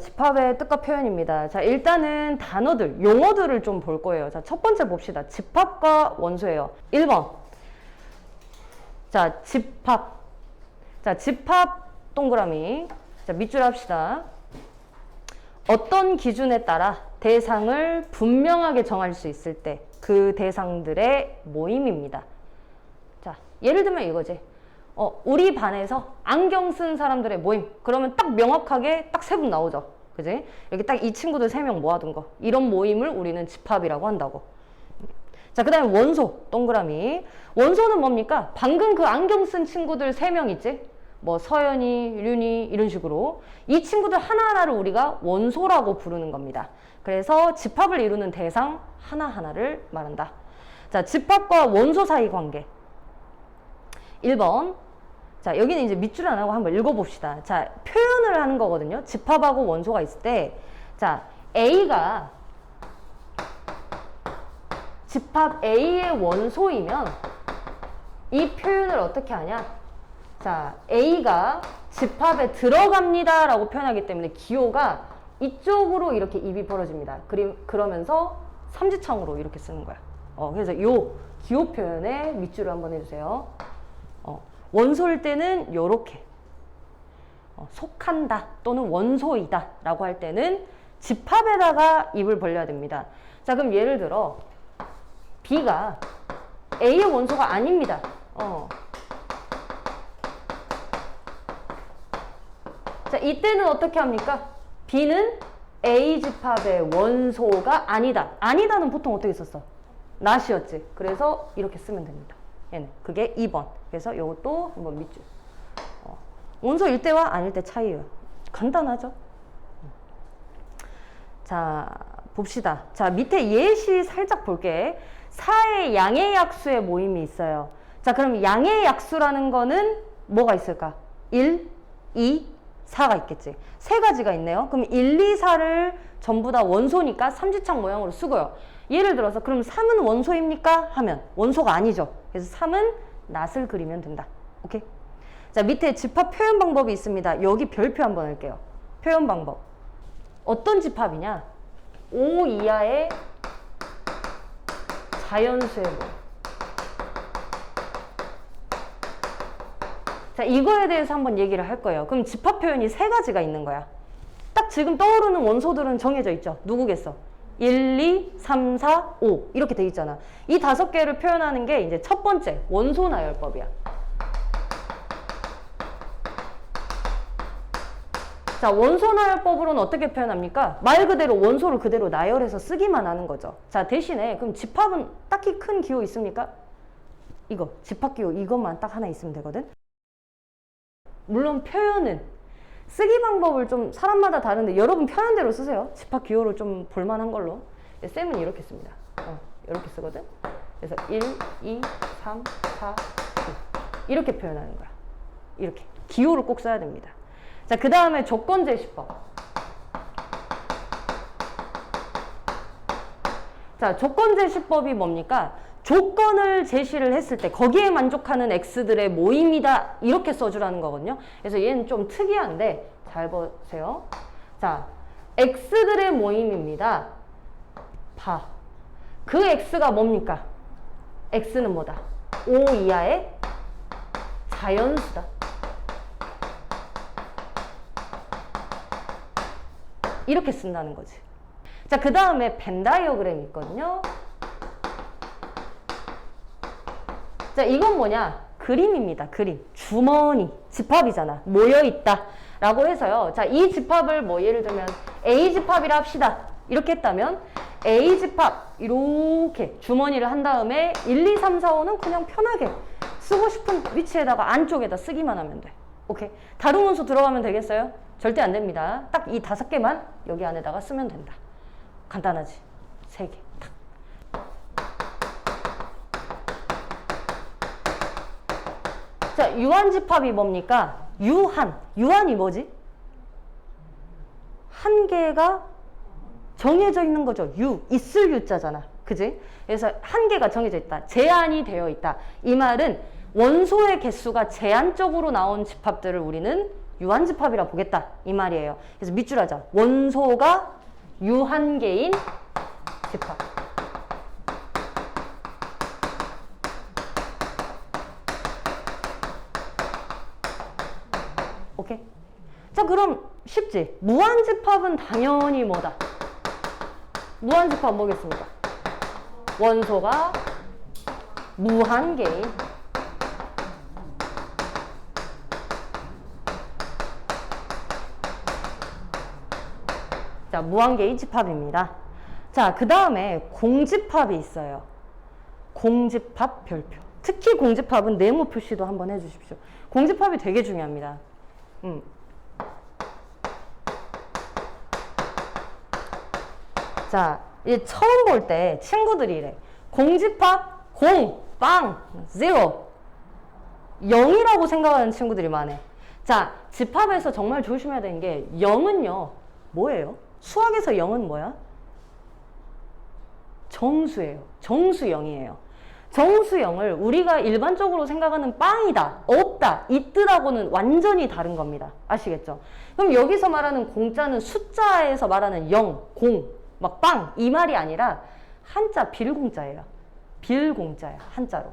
자, 집합의 뜻과 표현입니다. 자, 일단은 단어들, 용어들을 좀 볼 거예요. 자, 첫 번째 봅시다. 집합과 원소예요. 1번. 자, 집합. 자, 집합 동그라미. 자, 밑줄 합시다. 어떤 기준에 따라 대상을 분명하게 정할 수 있을 때 그 대상들의 모임입니다. 자, 예를 들면 이거지. 어, 우리 반에서 안경 쓴 사람들의 모임. 그러면 딱 명확하게 딱 세 분 나오죠. 그지? 여기 딱 이 친구들 세 명 모아둔 거. 이런 모임을 우리는 집합이라고 한다고. 자, 그 다음에 원소, 동그라미. 원소는 뭡니까? 방금 그 안경 쓴 친구들 세 명 있지? 뭐 서연이, 륜이 이런 식으로 이 친구들 하나하나를 우리가 원소라고 부르는 겁니다. 그래서 집합을 이루는 대상 하나하나를 말한다. 자, 집합과 원소 사이 관계. 1번. 자, 여기는 이제 밑줄 안 하고 한번 읽어봅시다. 자, 표현을 하는 거거든요. 집합하고 원소가 있을 때, 자, A가 집합 A의 원소이면 이 표현을 어떻게 하냐? 자, A가 집합에 들어갑니다 라고 표현하기 때문에 기호가 이쪽으로 이렇게 입이 벌어집니다. 그리, 그러면서 삼지창으로 이렇게 쓰는 거야. 어, 그래서 요 기호 표현에 밑줄을 한번 해주세요. 어, 원소일 때는 요렇게 어, 속한다 또는 원소이다 라고 할 때는 집합에다가 입을 벌려야 됩니다. 자, 그럼 예를 들어 B가 A의 원소가 아닙니다. 어. 자, 이때는 어떻게 합니까? B는 A 집합의 원소가 아니다. 아니다는 보통 어떻게 썼어? not이었지. 그래서 이렇게 쓰면 됩니다. 얘는. 그게 2번. 그래서 이것도 한번 밑줄. 어. 원소일 때와 아닐 때 차이예요. 간단하죠? 자, 봅시다. 자, 밑에 예시 살짝 볼게. 사의 양의 약수의 모임이 있어요. 자, 그럼 양의 약수라는 거는 뭐가 있을까? 1, 2, 4가 있겠지. 세 가지가 있네요. 그럼 1, 2, 4를 전부 다 원소니까 삼지창 모양으로 쓰고요. 예를 들어서 그럼 3은 원소입니까? 하면 원소가 아니죠. 그래서 3은 낫을 그리면 된다. 오케이? 자, 밑에 집합 표현 방법이 있습니다. 여기 별표 한번 할게요. 표현 방법. 어떤 집합이냐? 5 이하의 자연수의. 자, 이거에 대해서 한번 얘기를 할 거예요. 그럼 집합 표현이 세 가지가 있는 거야. 딱 지금 떠오르는 원소들은 정해져 있죠. 누구겠어? 1, 2, 3, 4, 5 이렇게 돼 있잖아. 이 다섯 개를 표현하는 게 이제 첫 번째 원소 나열법이야. 자, 원소 나열법으로는 어떻게 표현합니까? 말 그대로 원소를 그대로 나열해서 쓰기만 하는 거죠. 자, 대신에 그럼 집합은 딱히 큰 기호 있습니까? 이거 집합 기호 이것만 딱 하나 있으면 되거든. 물론 표현은 쓰기 방법을 좀 사람마다 다른데 여러분 편한 대로 쓰세요. 집합 기호를 좀 볼만한 걸로. 쌤은 이렇게 씁니다. 어, 이렇게 쓰거든. 그래서 1, 2, 3, 4, 5 이렇게 표현하는 거야. 이렇게 기호를 꼭 써야 됩니다. 자, 그 다음에 조건 제시법. 자, 조건 제시법이 뭡니까? 조건을 제시를 했을 때 거기에 만족하는 x들의 모임이다 이렇게 써주라는 거거든요. 그래서 얘는 좀 특이한데 잘 보세요. 자, x들의 모임입니다. 봐. 그 x가 뭡니까? x는 뭐다? 5 이하의 자연수다. 이렇게 쓴다는 거지. 자, 그 다음에 벤 다이어그램이 있거든요. 자, 이건 뭐냐? 그림입니다. 그림. 주머니. 집합이잖아. 모여있다. 라고 해서요. 자, 이 집합을 뭐 예를 들면 A 집합이라 합시다. 이렇게 했다면 A 집합. 이렇게 주머니를 한 다음에 1, 2, 3, 4, 5는 그냥 편하게 쓰고 싶은 위치에다가 안쪽에다 쓰기만 하면 돼. 오케이. 다른 원소 들어가면 되겠어요? 절대 안 됩니다. 딱 이 다섯 개만 여기 안에다가 쓰면 된다. 간단하지? 세 개. 자, 유한 집합이 뭡니까? 유한. 유한이 뭐지? 한 개가 정해져 있는 거죠. 유. 있을 유자잖아. 그지? 그래서 한 개가 정해져 있다. 제한이 되어 있다. 이 말은 원소의 개수가 제한적으로 나온 집합들을 우리는 유한집합이라 보겠다 이 말이에요. 그래서 밑줄 하자. 원소가 유한계인 집합. 오케이. 자 그럼 쉽지. 무한집합은 당연히 뭐다. 무한집합 뭐겠습니까? 원소가 무한계인 자, 무한계인 집합입니다. 자, 그 다음에 공집합이 있어요. 공집합 별표. 특히 공집합은 네모 표시도 한번 해주십시오. 공집합이 되게 중요합니다. 음. 자, 이 처음 볼 때 친구들이 이래. 공집합, 공, 빵, zero. 0이라고 생각하는 친구들이 많아. 자, 집합에서 정말 조심해야 되는 게 0은요, 뭐예요? 수학에서 0은 뭐야? 정수예요. 정수영이에요. 정수영을 우리가 일반적으로 생각하는 빵이다, 없다, 이 뜻하고는 완전히 다른 겁니다. 아시겠죠? 그럼 여기서 말하는 공자는 숫자에서 말하는 0, 0, 막 빵, 이 말이 아니라 한자 빌공자예요. 빌공자야, 한자로.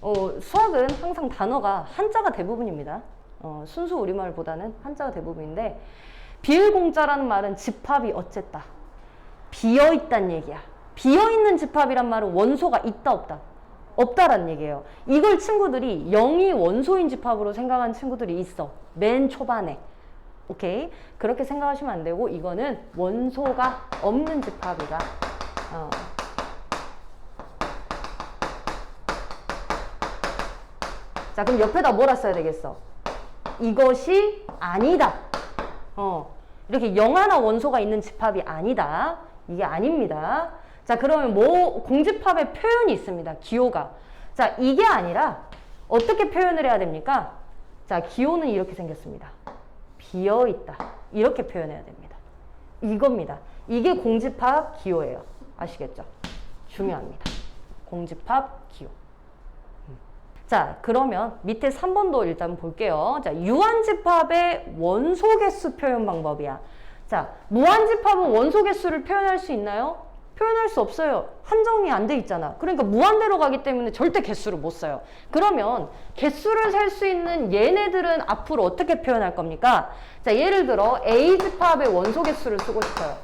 어, 수학은 항상 단어가 한자가 대부분입니다. 어, 순수 우리말보다는 한자가 대부분인데 비일공자라는 말은 집합이 어쨌다. 비어있다는 얘기야. 비어있는 집합이란 말은 원소가 있다 없다. 없다라는 얘기예요. 이걸 친구들이 0이 원소인 집합으로 생각하는 친구들이 있어. 맨 초반에. 오케이? 그렇게 생각하시면 안 되고 이거는 원소가 없는 집합이다. 어. 자, 그럼 옆에다 뭐라 써야 되겠어? 이것이 아니다. 어, 이렇게 영 하나 원소가 있는 집합이 아니다. 이게 아닙니다. 자, 그러면 뭐 공집합의 표현이 있습니다. 기호가. 자, 이게 아니라 어떻게 표현을 해야 됩니까? 자, 기호는 이렇게 생겼습니다. 비어 있다. 이렇게 표현해야 됩니다. 이겁니다. 이게 공집합 기호예요. 아시겠죠? 중요합니다. 공집합 기호. 자, 그러면 밑에 3번도 일단 볼게요. 자, 유한집합의 원소 개수 표현 방법이야. 자, 무한집합은 원소 개수를 표현할 수 있나요? 표현할 수 없어요. 한정이 안 돼 있잖아. 그러니까 무한대로 가기 때문에 절대 개수를 못 써요. 그러면 개수를 셀 수 있는 얘네들은 앞으로 어떻게 표현할 겁니까? 자, 예를 들어 A집합의 원소 개수를 쓰고 싶어요.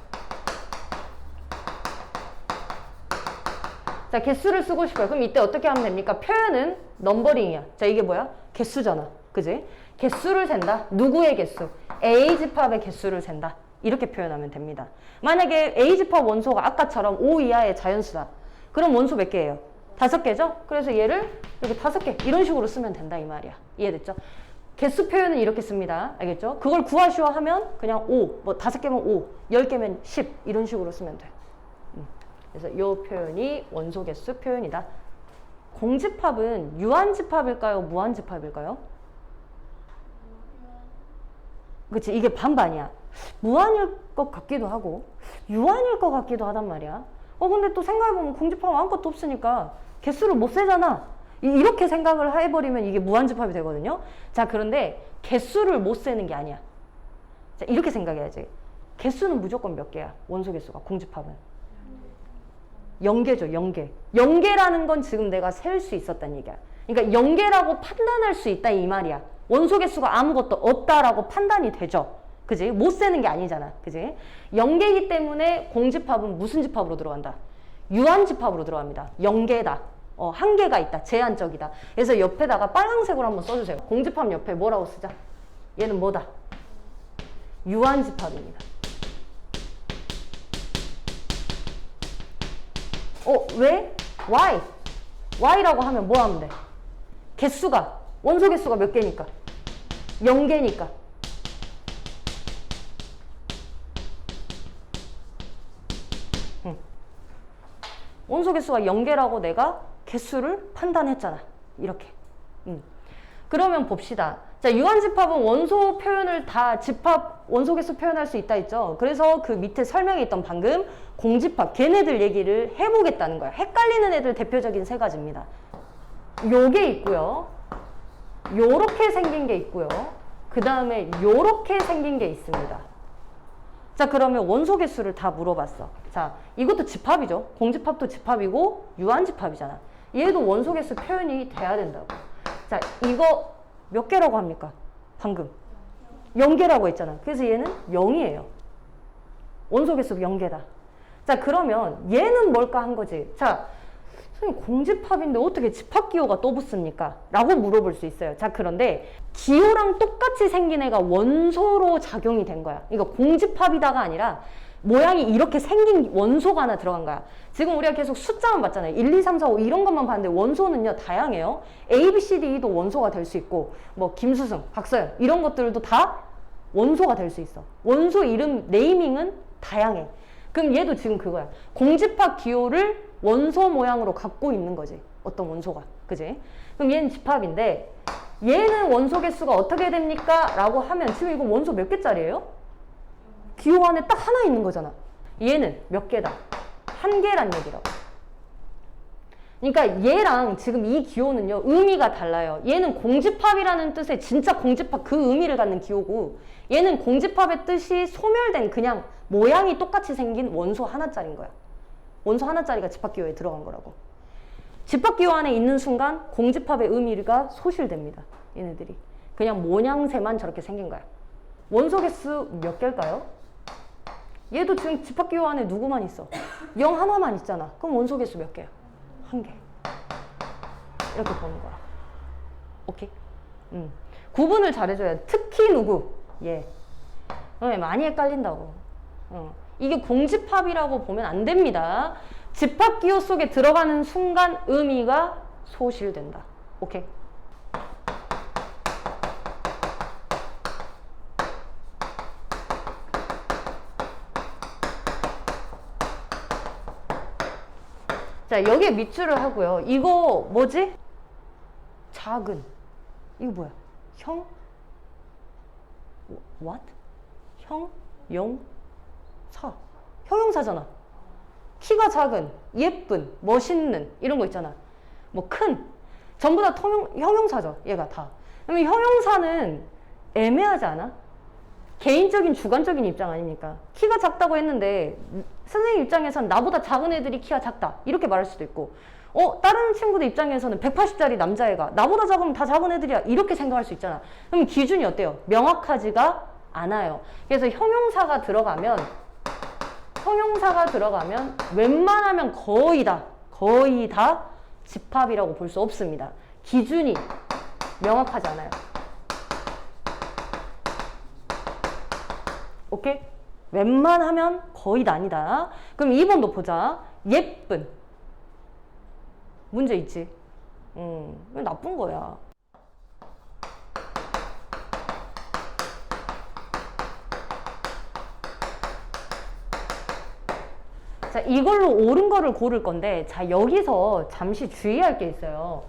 자, 개수를 쓰고 싶어요. 그럼 이때 어떻게 하면 됩니까? 표현은 넘버링이야. 자, 이게 뭐야? 개수잖아. 그지? 개수를 센다. 누구의 개수? A집합의 개수를 센다. 이렇게 표현하면 됩니다. 만약에 A집합 원소가 아까처럼 5 이하의 자연수다. 그럼 원소 몇 개예요? 다섯 개죠? 그래서 얘를 이렇게 다섯 개 이런 식으로 쓰면 된다 이 말이야. 이해됐죠? 개수 표현은 이렇게 씁니다. 알겠죠? 그걸 구하시오 하면 그냥 5, 뭐 다섯 개면 5, 열 개면 10 이런 식으로 쓰면 돼. 그래서 이 표현이 원소 개수 표현이다. 공집합은 유한집합일까요? 무한집합일까요? 그치 이게 반반이야. 무한일 것 같기도 하고 유한일 것 같기도 하단 말이야. 어 근데 또 생각해보면 공집합 아무것도 없으니까 개수를 못 세잖아. 이- 이렇게 생각을 해버리면 이게 무한집합이 되거든요. 자 그런데 개수를 못 세는 게 아니야. 자 이렇게 생각해야지. 개수는 무조건 몇 개야? 원소 개수가 공집합은. 0개죠, 0개. 0개라는 건 지금 내가 셀 수 있었단 얘기야. 그러니까 0개라고 판단할 수 있다 이 말이야. 원소 개수가 아무것도 없다라고 판단이 되죠. 그지? 못 세는 게 아니잖아. 그지? 0개이기 때문에 공집합은 무슨 집합으로 들어간다? 유한집합으로 들어갑니다. 0개다. 어, 한 개가 있다. 제한적이다. 그래서 옆에다가 빨간색으로 한번 써주세요. 공집합 옆에 뭐라고 쓰자? 얘는 뭐다? 유한집합입니다. 어, 왜? why? why라고 하면 뭐 하면 돼? 개수가, 원소 개수가 몇 개니까? 0개니까. 응. 원소 개수가 0개라고 내가 개수를 판단했잖아. 이렇게. 음. 그러면 봅시다. 자, 유한집합은 원소 표현을 다 집합, 원소 개수 표현할 수 있다 했죠. 그래서 그 밑에 설명에 있던 방금 공집합, 걔네들 얘기를 해보겠다는 거야. 헷갈리는 애들 대표적인 세 가지입니다. 요게 있고요. 요렇게 생긴 게 있고요. 그 다음에 요렇게 생긴 게 있습니다. 자, 그러면 원소 개수를 다 물어봤어. 자, 이것도 집합이죠. 공집합도 집합이고 유한집합이잖아. 얘도 원소 개수 표현이 돼야 된다고. 자, 이거 몇 개라고 합니까? 방금. 0개라고 했잖아. 그래서 얘는 0이에요. 원소 개수 0개다. 자, 그러면 얘는 뭘까 한 거지. 자, 선생님 공집합인데 어떻게 집합기호가 또 붙습니까? 라고 물어볼 수 있어요. 자, 그런데 기호랑 똑같이 생긴 애가 원소로 작용이 된 거야. 이거 공집합이다가 아니라 모양이 이렇게 생긴 원소가 하나 들어간 거야. 지금 우리가 계속 숫자만 봤잖아요. 1, 2, 3, 4, 5 이런 것만 봤는데 원소는요, 다양해요. A, B, C, D도 원소가 될 수 있고, 뭐, 김수승, 박서연, 이런 것들도 다 원소가 될 수 있어. 원소 이름, 네이밍은 다양해. 그럼 얘도 지금 그거야. 공집합 기호를 원소 모양으로 갖고 있는 거지. 어떤 원소가. 그지? 그럼 얘는 집합인데, 얘는 원소 개수가 어떻게 됩니까? 라고 하면 지금 이거 원소 몇 개짜리예요? 기호 안에 딱 하나 있는 거잖아. 얘는 몇 개다? 한 개란 얘기라고. 그러니까 얘랑 지금 이 기호는요, 의미가 달라요. 얘는 공집합이라는 뜻의 진짜 공집합 그 의미를 갖는 기호고, 얘는 공집합의 뜻이 소멸된 그냥 모양이 똑같이 생긴 원소 하나짜리인 거야. 원소 하나짜리가 집합기호에 들어간 거라고. 집합기호 안에 있는 순간 공집합의 의미가 소실됩니다. 얘네들이. 그냥 모양새만 저렇게 생긴 거야. 원소 개수 몇 개일까요? 얘도 지금 집합기호 안에 누구만 있어? 0 하나만 있잖아. 그럼 원소 개수 몇 개야? 한 개. 이렇게 보는 거야. 오케이? 음. 구분을 잘해줘야 돼. 특히 누구? 얘. 어, 많이 헷갈린다고. 어. 이게 공집합이라고 보면 안 됩니다. 집합 기호 속에 들어가는 순간 의미가 소실된다. 오케이? 자, 여기에 밑줄을 하고요. 이거 뭐지? 작은. 이거 뭐야? 형? What? 형? 용? 사. 형용사잖아. 키가 작은, 예쁜, 멋있는 이런 거 있잖아. 뭐 큰. 전부 다 통용, 형용사죠. 얘가 다. 그러면 형용사는 애매하지 않아? 개인적인 주관적인 입장 아닙니까? 키가 작다고 했는데 선생님 입장에선 나보다 작은 애들이 키가 작다 이렇게 말할 수도 있고 어 다른 친구들 입장에서는 180짜리 남자애가 나보다 작으면 다 작은 애들이야 이렇게 생각할 수 있잖아 그럼 기준이 어때요? 명확하지가 않아요 그래서 형용사가 들어가면 형용사가 들어가면 웬만하면 거의 다 거의 다 집합이라고 볼 수 없습니다 기준이 명확하지 않아요 오케이? 웬만하면 거의 다 아니다. 그럼 2번도 보자. 예쁜. 문제 있지? 음, 왜 나쁜 거야? 자, 이걸로 옳은 거를 고를 건데, 자, 여기서 잠시 주의할 게 있어요.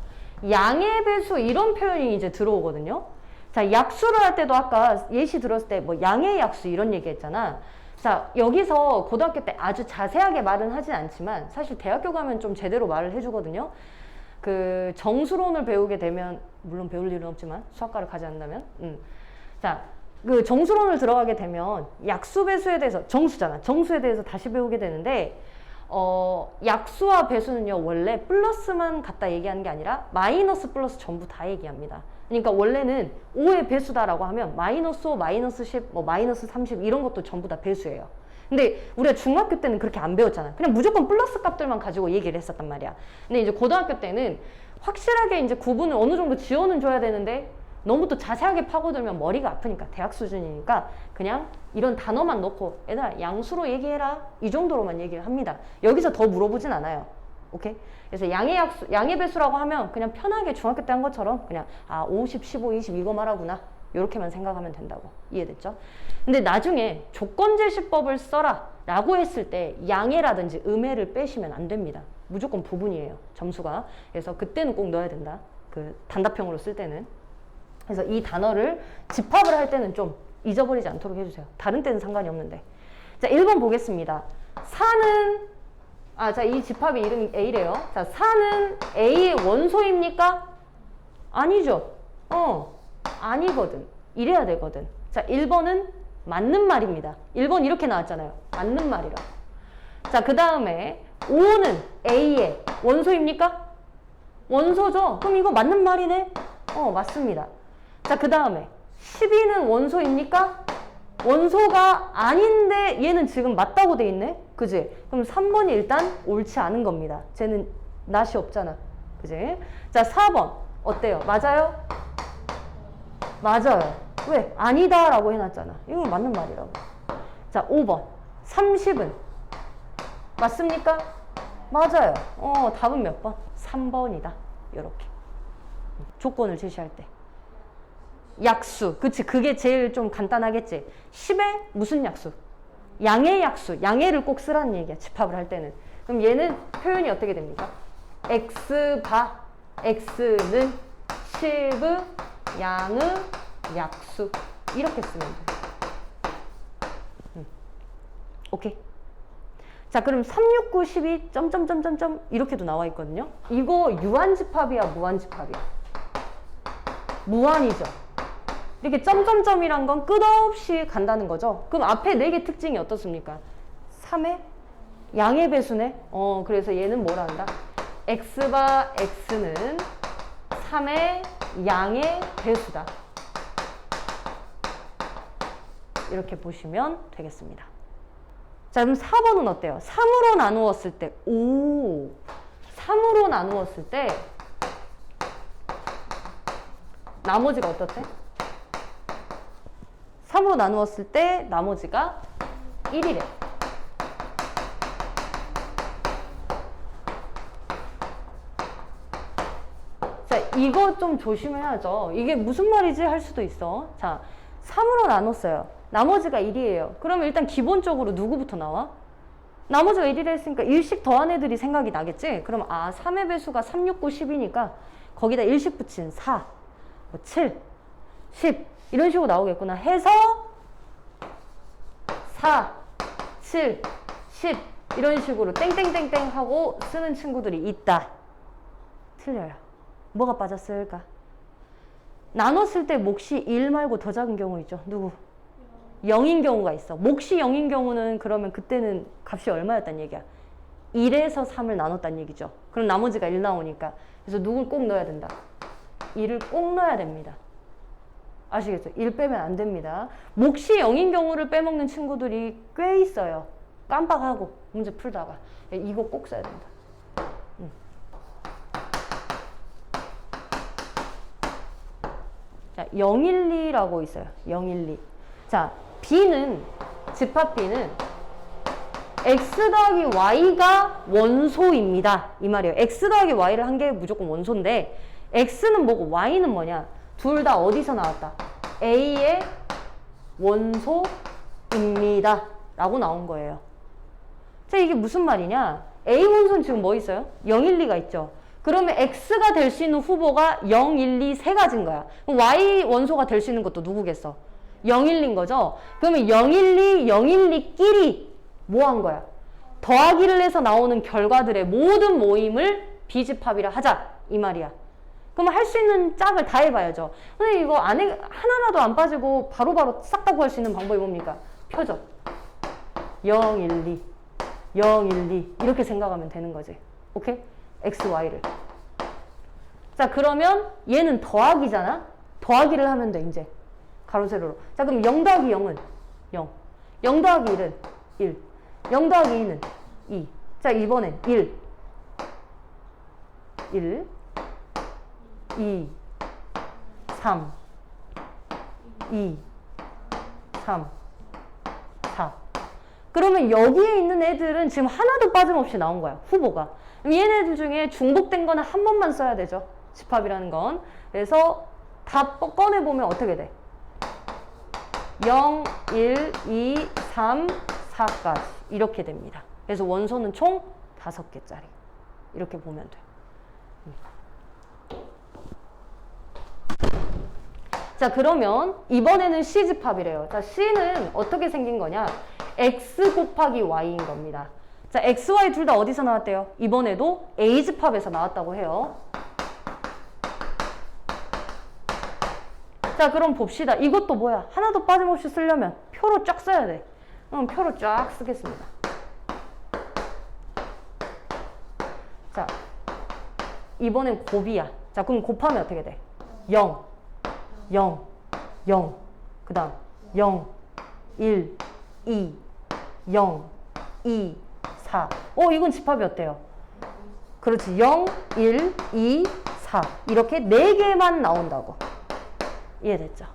양의 배수 이런 표현이 이제 들어오거든요. 자, 약수를 할 때도 아까 예시 들었을 때 뭐 양의 약수 이런 얘기 했잖아. 자, 여기서 고등학교 때 아주 자세하게 말은 하진 않지만 사실 대학교 가면 좀 제대로 말을 해주거든요. 그 정수론을 배우게 되면 물론 배울 일은 없지만 수학과를 가지 않는다면 음. 자, 그 정수론을 들어가게 되면 약수 배수에 대해서 정수잖아. 정수에 대해서 다시 배우게 되는데 어, 약수와 배수는요, 원래 플러스만 갖다 얘기하는 게 아니라 마이너스 플러스 전부 다 얘기합니다. 그러니까 원래는 5의 배수다라고 하면 마이너스 5, 마이너스 10, 뭐 마이너스 30 이런 것도 전부 다 배수예요. 근데 우리가 중학교 때는 그렇게 안 배웠잖아. 그냥 무조건 플러스 값들만 가지고 얘기를 했었단 말이야. 근데 이제 고등학교 때는 확실하게 이제 구분을 어느 정도 지어는 줘야 되는데 너무 또 자세하게 파고들면 머리가 아프니까 대학 수준이니까 그냥 이런 단어만 넣고 얘들아 양수로 얘기해라 이 정도로만 얘기를 합니다. 여기서 더 물어보진 않아요. 오케이? 그래서 양의 약수, 양의 배수라고 하면 그냥 편하게 중학교 때 한 것처럼 그냥 아 50, 15, 20 이거 말하구나 이렇게만 생각하면 된다고 이해됐죠? 근데 나중에 조건제시법을 써라 라고 했을 때 양해라든지 음해를 빼시면 안 됩니다. 무조건 부분이에요. 점수가. 그래서 그때는 꼭 넣어야 된다. 그 단답형으로 쓸 때는. 그래서 이 단어를 집합을 할 때는 좀 잊어버리지 않도록 해주세요. 다른 때는 상관이 없는데. 자, 1번 보겠습니다. 4는, 아, 자, 이 집합의 이름이 A래요. 자, 4는 A의 원소입니까? 아니죠. 어, 아니거든. 이래야 되거든. 자, 1번은 맞는 말입니다. 1번 이렇게 나왔잖아요. 맞는 말이라고. 자, 그 다음에 5는 A의 원소입니까? 원소죠? 그럼 이거 맞는 말이네? 어, 맞습니다. 자, 그 다음에 12는 원소입니까? 원소가 아닌데 얘는 지금 맞다고 돼 있네? 그지? 그럼 3번이 일단 옳지 않은 겁니다. 쟤는 낫이 없잖아. 그지? 자, 4번. 어때요? 맞아요? 맞아요. 왜? 아니다 라고 해놨잖아. 이건 맞는 말이라고. 자, 5번. 30은? 맞습니까? 맞아요. 어, 답은 몇 번? 3번이다. 요렇게. 조건을 제시할 때. 약수. 그치. 그게 제일 좀 간단하겠지. 10의 무슨 약수? 양의 약수. 양의를 꼭 쓰라는 얘기야. 집합을 할 때는. 그럼 얘는 표현이 어떻게 됩니까? x바 x는 10의 양의 약수. 이렇게 쓰면 돼. 음. 오케이. 자, 그럼 369, 12, 점점점점점 이렇게도 나와 있거든요. 이거 유한집합이야, 무한집합이야? 무한이죠. 이렇게 점점점이란 건 끝없이 간다는 거죠. 그럼 앞에 네 개 특징이 어떻습니까? 3의 양의 배수네. 어, 그래서 얘는 뭐라 한다? x바 x는 3의 양의 배수다. 이렇게 보시면 되겠습니다. 자, 그럼 4번은 어때요? 3으로 나누었을 때, 오, 3으로 나누었을 때, 나머지가 어떻대? 3으로 나누었을 때, 나머지가 1이래. 자, 이거 좀 조심해야죠. 이게 무슨 말이지? 할 수도 있어. 자, 3으로 나눴어요. 나머지가 1이에요. 그러면 일단 기본적으로 누구부터 나와? 나머지가 1이라 했으니까 1씩 더한 애들이 생각이 나겠지? 그럼 아, 3의 배수가 3, 6, 9, 10이니까 거기다 1씩 붙인 4, 뭐 7, 10 이런 식으로 나오겠구나 해서 4, 7, 10 이런 식으로 땡땡땡땡 하고 쓰는 친구들이 있다. 틀려요. 뭐가 빠졌을까? 나눴을 때 몫이 1 말고 더 작은 경우 있죠. 누구? 0인 경우가 있어. 몫이 0인 경우는 그러면 그때는 값이 얼마였단 얘기야? 1에서 3을 나눴단 얘기죠. 그럼 나머지가 1 나오니까. 그래서 누굴 꼭 넣어야 된다? 1을 꼭 넣어야 됩니다. 아시겠죠? 1 빼면 안 됩니다. 몫이 0인 경우를 빼먹는 친구들이 꽤 있어요. 깜빡하고 문제 풀다가. 이거 꼭 써야 된다. 자, 012라고 있어요. 012. 자, B는, 집합 B는 x 더하기 y가 원소입니다. 이 말이에요. x 더하기 y를 한 게 무조건 원소인데 x는 뭐고 y는 뭐냐? 둘 다 어디서 나왔다? a의 원소입니다. 라고 나온 거예요. 자, 이게 무슨 말이냐? a 원소는 지금 뭐 있어요? 0, 1, 2가 있죠. 그러면 x가 될 수 있는 후보가 0, 1, 2세 가지인 거야. 그럼 y 원소가 될 수 있는 것도 누구겠어? 0, 1, 2인 거죠? 그러면 0, 1, 2, 0, 1, 2끼리 뭐 한 거야? 더하기를 해서 나오는 결과들의 모든 모임을 비집합이라 하자. 이 말이야. 그러면 할 수 있는 짝을 다 해봐야죠. 근데 이거 안에 하나라도 안 빠지고 바로바로 싹 다 구할 수 있는 방법이 뭡니까? 표적. 0, 1, 2. 0, 1, 2. 이렇게 생각하면 되는 거지. 오케이? x, y를. 자, 그러면 얘는 더하기잖아? 더하기를 하면 돼, 이제. 가로, 세로로. 자, 그럼 0 더하기 0은 0. 0 더하기 1은 1. 0 더하기 2는 2. 자, 이번엔 1. 1. 2. 3. 2. 3. 4. 그러면 여기에 있는 애들은 지금 하나도 빠짐없이 나온 거야. 후보가. 얘네들 중에 중복된 거는 한 번만 써야 되죠. 집합이라는 건. 그래서 다 꺼내보면 어떻게 돼? 0, 1, 2, 3, 4까지 이렇게 됩니다. 그래서 원소는 총 5개짜리. 이렇게 보면 돼. 자, 그러면 이번에는 C집합이래요. 자, C는 어떻게 생긴 거냐? X 곱하기 Y인 겁니다. 자, X, Y 둘 다 어디서 나왔대요? 이번에도 A집합에서 나왔다고 해요. 자, 그럼 봅시다. 이것도 뭐야? 하나도 빠짐없이 쓰려면 표로 쫙 써야 돼. 그럼 표로 쫙 쓰겠습니다. 자, 이번엔 곱이야. 자, 그럼 곱하면 어떻게 돼? 0, 0, 0. 그 다음 0, 1, 2, 0, 2, 4. 어, 이건 집합이 어때요? 그렇지. 0, 1, 2, 4. 이렇게 4개만 나온다고. 이해됐죠?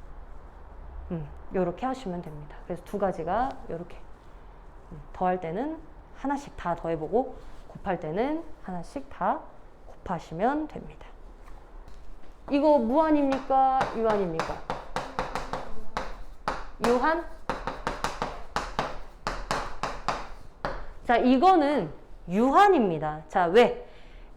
음, 요렇게 하시면 됩니다. 그래서 두 가지가 요렇게. 음, 더할 때는 하나씩 다 더해보고 곱할 때는 하나씩 다 곱하시면 됩니다. 이거 무한입니까? 유한입니까? 유한? 자, 이거는 유한입니다. 자, 왜?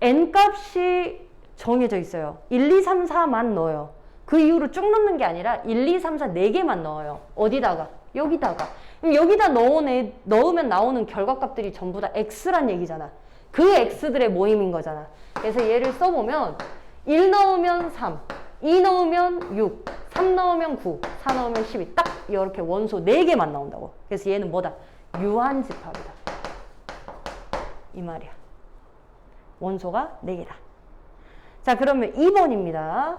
n 값이 정해져 있어요. 1, 2, 3, 4만 넣어요. 그 이후로 쭉 넣는 게 아니라 1, 2, 3, 4, 4개만 넣어요. 어디다가? 여기다가. 그럼 여기다 넣으면, 넣으면 나오는 결과값들이 전부 다 x란 얘기잖아. 그 x들의 모임인 거잖아. 그래서 얘를 써보면 1 넣으면 3, 2 넣으면 6, 3 넣으면 9, 4 넣으면 12. 딱 이렇게 원소 4개만 나온다고. 그래서 얘는 뭐다? 유한집합이다. 이 말이야. 원소가 4개다. 자, 그러면 2번입니다.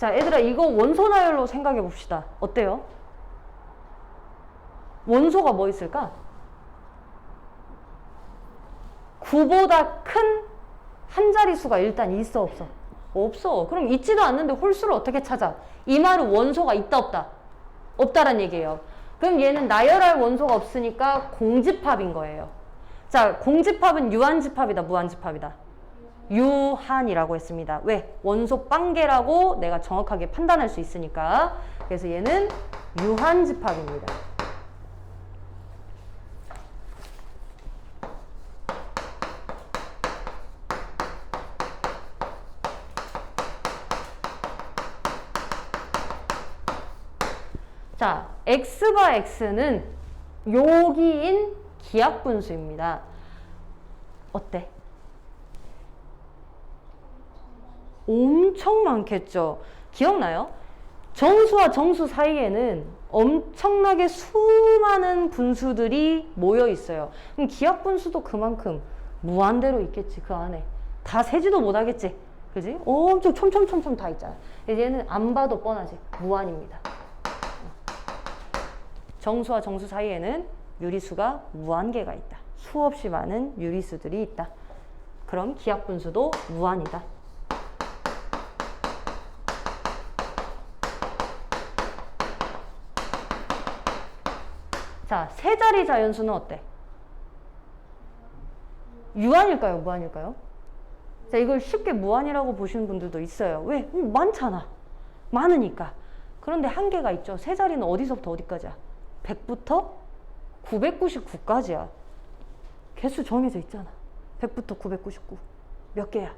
자, 얘들아, 이거 원소 나열로 생각해 봅시다. 어때요? 원소가 뭐 있을까? 9보다 큰 한 자릿수가 일단 있어, 없어? 없어. 그럼 있지도 않는데 홀수를 어떻게 찾아? 이 말은 원소가 있다, 없다? 없다란 얘기예요. 그럼 얘는 나열할 원소가 없으니까 공집합인 거예요. 자, 공집합은 유한집합이다, 무한집합이다. 유한이라고 했습니다. 왜? 원소 빵개라고 내가 정확하게 판단할 수 있으니까. 그래서 얘는 유한 집합입니다. 자, x바 x는 여기인 기하분수입니다. 어때? 엄청 많겠죠. 기억나요? 정수와 정수 사이에는 엄청나게 수많은 분수들이 모여 있어요. 그럼 기하 분수도 그만큼 무한대로 있겠지 그 안에. 다 세지도 못하겠지. 그지? 엄청 촘촘촘촘 다 있잖아. 얘는 안 봐도 뻔하지. 무한입니다. 정수와 정수 사이에는 유리수가 무한개가 있다. 수없이 많은 유리수들이 있다. 그럼 기하 분수도 무한이다. 자, 세 자리 자연수는 어때? 유한일까요? 무한일까요? 자, 이걸 쉽게 무한이라고 보시는 분들도 있어요. 왜? 음, 많잖아. 많으니까. 그런데 한계가 있죠. 세 자리는 어디서부터 어디까지야? 100부터 999까지야. 개수 정해져 있잖아. 100부터 999. 몇 개야?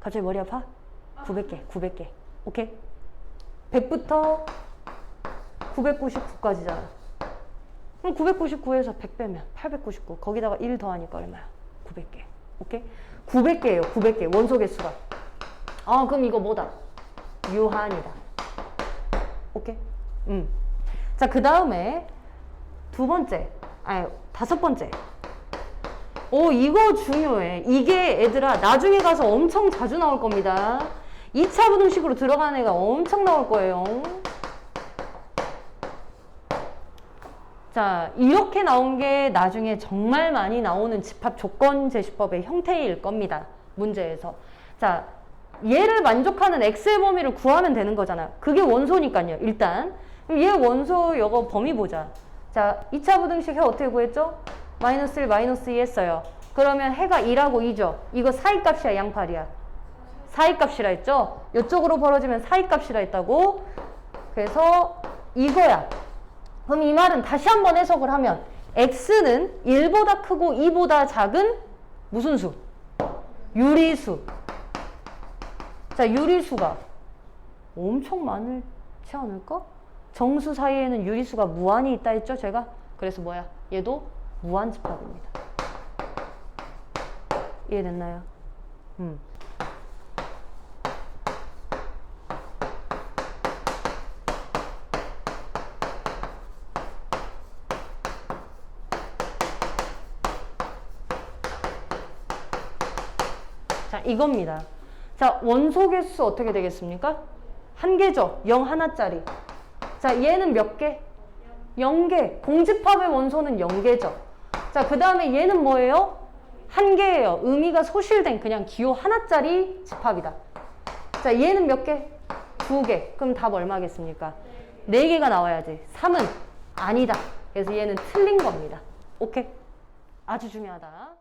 갑자기 머리 아파? 900개, 900개. 오케이? 100부터 999까지잖아. 그럼 999에서 100 빼면 899. 거기다가 1 더하니까 얼마야? 900개. 오케이? 900개예요. 900개. 원소 개수가. 아, 그럼 이거 뭐다? 유한이다. 오케이? 음. 자, 그 다음에 두 번째. 아니, 다섯 번째. 오, 이거 중요해. 이게 애들아, 나중에 가서 엄청 자주 나올 겁니다. 2차 부등식으로 들어가는 애가 엄청 나올 거예요. 자, 이렇게 나온 게 나중에 정말 많이 나오는 집합 조건 제시법의 형태일 겁니다. 문제에서. 자, 얘를 만족하는 x의 범위를 구하면 되는 거잖아. 그게 원소니까요, 일단. 그럼 얘 원소 이거 범위 보자. 자, 2차 부등식 해 어떻게 구했죠? 마이너스 1, 마이너스 2 했어요. 그러면 해가 2라고 2죠. 이거 사이값이야, 양팔이야. 사이값이라 했죠? 이쪽으로 벌어지면 사이값이라 했다고. 그래서 이거야. 그럼 이 말은 다시 한번 해석을 하면 x는 1보다 크고 2보다 작은 무슨 수? 유리수. 자, 유리수가 엄청 많지 않을까? 정수 사이에는 유리수가 무한히 있다 했죠, 제가? 그래서 뭐야? 얘도 무한 집합입니다. 이해됐나요? 음. 자, 이겁니다. 자, 원소 개수 어떻게 되겠습니까? 한 개죠. 0 하나짜리. 자, 얘는 몇 개? 0개. 공집합의 원소는 0개죠. 자, 그 다음에 얘는 뭐예요? 한 개예요. 의미가 소실된 그냥 기호 하나짜리 집합이다. 자, 얘는 몇 개? 두 개. 그럼 답 얼마겠습니까? 네 개가 나와야지. 3은 아니다. 그래서 얘는 틀린 겁니다. 오케이? 아주 중요하다.